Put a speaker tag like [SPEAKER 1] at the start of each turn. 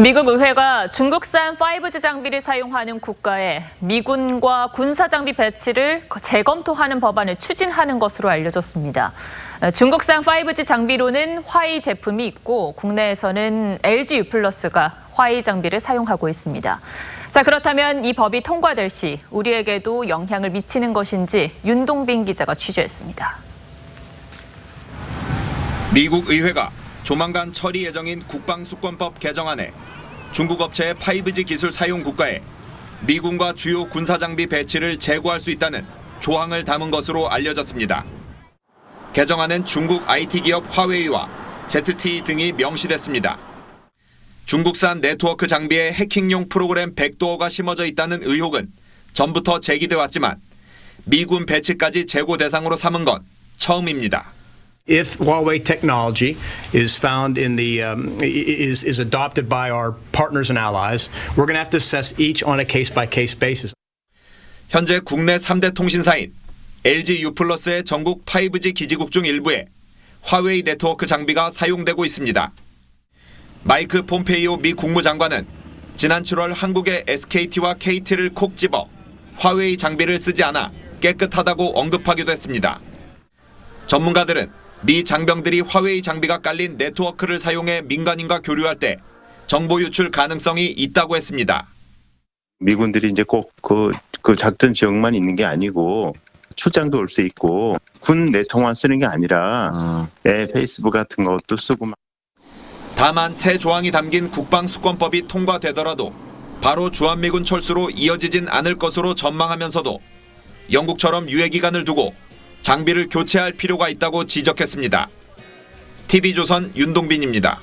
[SPEAKER 1] 미국 의회가 중국산 5G 장비를 사용하는 국가에 미군과 군사 장비 배치를 재검토하는 법안을 추진하는 것으로 알려졌습니다. 중국산 5G 장비로는 화웨이 제품이 있고 국내에서는 LG U+가 화웨이 장비를 사용하고 있습니다. 자, 그렇다면 이 법이 통과될 시 우리에게도 영향을 미치는 것인지 윤동빈 기자가 취재했습니다.
[SPEAKER 2] 미국 의회가 조만간 처리 예정인 국방수권법 개정안에 중국 업체의 5G 기술 사용 국가에 미군과 주요 군사 장비 배치를 제고할 수 있다는 조항을 담은 것으로 알려졌습니다. 개정안은 중국 IT 기업 화웨이와 ZTE 등이 명시됐습니다. 중국산 네트워크 장비에 해킹용 프로그램 백도어가 심어져 있다는 의혹은 전부터 제기돼 왔지만 미군 배치까지 재고 대상으로 삼은 건 처음입니다.
[SPEAKER 3] If Huawei technology is found in the um, is is adopted by our partners and allies, we're going to have to assess each on a case by case basis.
[SPEAKER 2] 현재 국내 3대 통신사인 LG U+의 전국 5G 기지국 중 일부에 화웨이 네트워크 장비가 사용되고 있습니다. 마이크 폼페이오 미 국무장관은 지난 7월 한국의 SKT와 KT를 콕 집어 화웨이 장비를 쓰지 않아 깨끗하다고 언급하기도 했습니다. 전문가들은 미 장병들이 화웨이 장비가 깔린 네트워크를 사용해 민간인과 교류할 때 정보 유출 가능성이 있다고 했습니다.
[SPEAKER 4] 미군들이 이제 꼭그 그 작전 지역만 있는 게 아니고 출장도 올 수 있고 군 내통만 쓰는 게 아니라 예, 페이스북 같은 것도 쓰고 막
[SPEAKER 2] 다만 새 조항이 담긴 국방수권법이 통과되더라도 바로 주한미군 철수로 이어지진 않을 것으로 전망하면서도 영국처럼 유예 기간을 두고 장비를 교체할 필요가 있다고 지적했습니다. TV조선 윤동빈입니다.